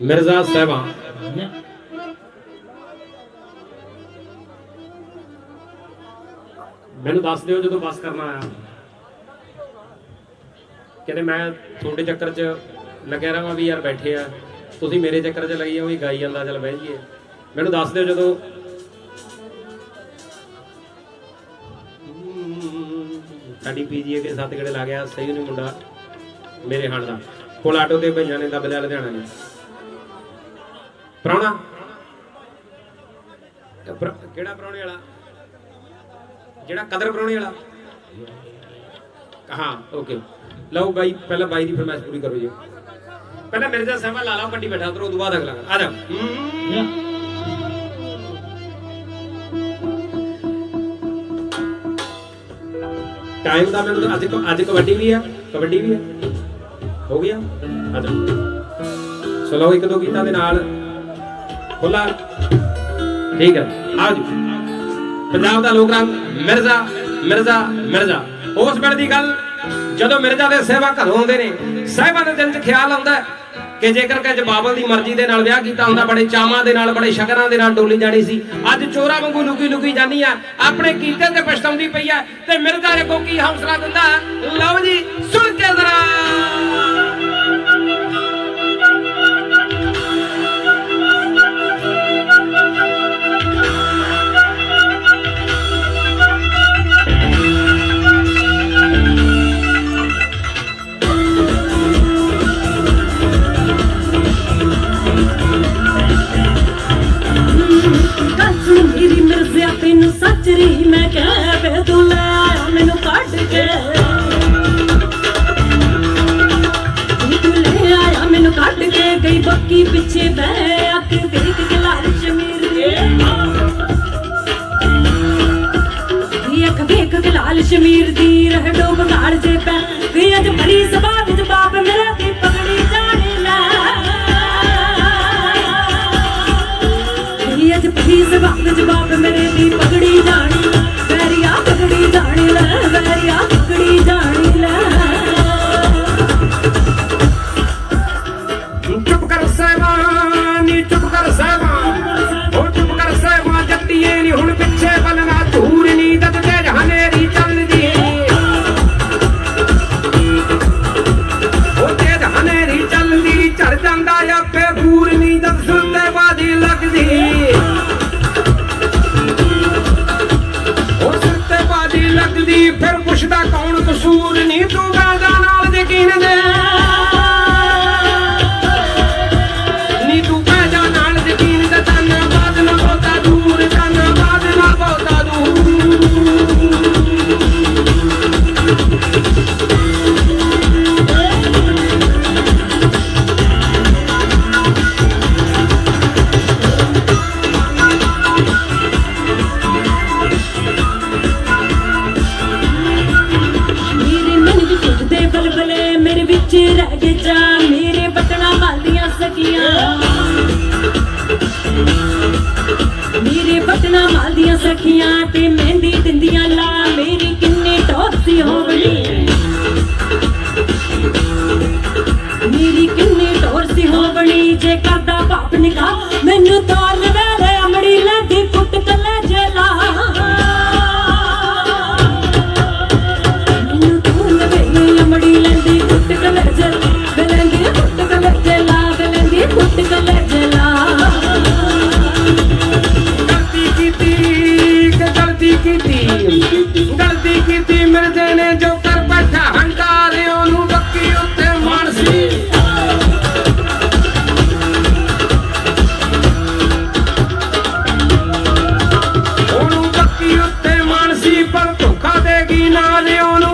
ਮਿਰਜ਼ਾ ਸਾਹਿਬਾ। ਮੈਨੂੰ ਦੱਸ ਦਿਓ ਜਦੋਂ ਬਸ ਕਰਨਾ ਆਇਆ ਕਹਿੰਦੇ ਮੈਂ ਤੁਹਾਡੇ ਚੱਕਰ 'ਚ ਲੱਗਿਆ ਰਹਾਂ ਵੀ ਯਾਰ ਬੈਠੇ ਆ। ਤੁਸੀਂ ਮੇਰੇ ਚੱਕਰ 'ਚ ਲੱਗੀ ਆ ਵੀ ਗਾਈ ਜਾਂਦਾ, ਚੱਲ ਬਹਿ ਜਾਈਏ। ਮੈਨੂੰ ਦੱਸ ਦਿਓ ਜਦੋਂ। ਸਾਡੀ ਪੀਜੀਏ ਕੇ ਸੱਤ ਗੜੇ ਲਾ ਗਿਆ, ਸਹੀ ਨਹੀਂ ਮੁੰਡਾ ਮੇਰੇ ਹਣ ਦਾ। ਕੋਲ ਆਟੋ ਤੇ ਭਈਆਂ ਨੇ ਦੱਬ ਲਿਆ ਲੁਧਿਆਣਾ ਨੇ ਪ੍ਰਾਹੁਣਾ ਕਿਹੜਾ ਪ੍ਰਾਹੁਣੇ ਵਾਲਾ? ਜਿਹੜਾ ਕਦਰ ਪ੍ਰਾਹੁਣੇ ਵਾਲਾ? ਹਾਂ ਓਕੇ ਲਓ ਬਾਈ, ਪਹਿਲਾਂ ਬਾਈ ਦੀ ਫਰਮਾਇਸ਼ ਪੂਰੀ ਕਰੋ ਜੀ। ਪਹਿਲਾਂ ਮਿਰਜ਼ਾ ਸਾਹਿਬਾ ਲਾ ਲਓ ਬੈਠਾ, ਉਧਰ ਉਹ ਬਾਅਦ ਅਗਲਾ। ਆ ਜਾ। ਟਾਈਮ ਦਾ ਮੈਨੂੰ ਅੱਜ ਅੱਜ ਕਬੱਡੀ ਵੀ ਆ, ਕਬੱਡੀ ਵੀ ਆ। ਹੋ ਗਿਆ? ਆ ਜਾ। ਸੋ ਲਓ ਇੱਕ ਦੋ ਗੀਤਾਂ ਦੇ ਨਾਲ ਖੁੱਲਾ। ਠੀਕ ਹੈ। ਆ ਜੀ। ਪੰਜਾਬ ਦਾ ਲੋਕ ਰੰਗ ਮਿਰਜ਼ਾ ਮਿਰਜ਼ਾ ਮਿਰਜ਼ਾ। ਉਸ ਵੇਲੇ ਦੀ ਗੱਲ, ਜਦੋਂ ਮਿਰਜ਼ਾ ਦੇ ਸਹਿਬਾ ਘਰੋਂ ਆਉਂਦੇ ਨੇ, ਸਹਿਬਾ ਦੇ ਦਿਲ 'ਚ ਖਿਆਲ ਆਉਂਦਾ ਕਿ ਜੇਕਰ ਕਿ ਬਾਬਲ ਦੀ ਮਰਜ਼ੀ ਦੇ ਨਾਲ ਵਿਆਹ ਕੀਤਾ ਹੁੰਦਾ, ਬੜੇ ਚਾਵਾਂ ਦੇ ਨਾਲ, ਬੜੇ ਸ਼ਗਨਾਂ ਦੇ ਨਾਲ ਡੋਲੀ ਜਾਣੀ ਸੀ। ਅੱਜ ਚੋਰਾ ਵਾਂਗੂ ਲੁਕੀ ਲੁਕੀ ਜਾਨੀ ਆ ਆਪਣੇ ਕੀਤੇ ਤੇ ਪਛਤਾਉਂਦੀ ਪਈ ਆ ਤੇ ਮਿਰਜ਼ਾ ਅੱਗੋਂ ਕੀ ਹੌਸਲਾ ਦਿੰਦਾ ਲਓ ਜੀ, ਸੁਣ ਕੇ ਚੁੱਪ ਕਰ ਮੇਰੇ ਵਿੱਚ ਰਹਿ ਗਏ ਜਾ। ਮੇਰੇ ਬਟਣਾ ਵਾਲੀਆਂ ਸਕੀਆਂ ਮੇਰੇ ਬਟਣਾ ਵਾਲੀਆਂ ਸਖੀਆਂ ਤੇ ਮਹਿੰਦੀ ਦਿੰਦੀਆਂ ਲਾ। ਮੇਰੀ ਕਿੰਨੇ ਟੌਪਸੀ ਹੋਵਣੀ। ਮੇਰੀ ਕਿੰਨੀ ਟੌਰ ਸੀ ਹੋਵਣੀ। ਜੇ ਕਰਦਾ ਬਾਪ ਨਿਕਾ ਮੈਨੂੰ ਤਾਰ Mario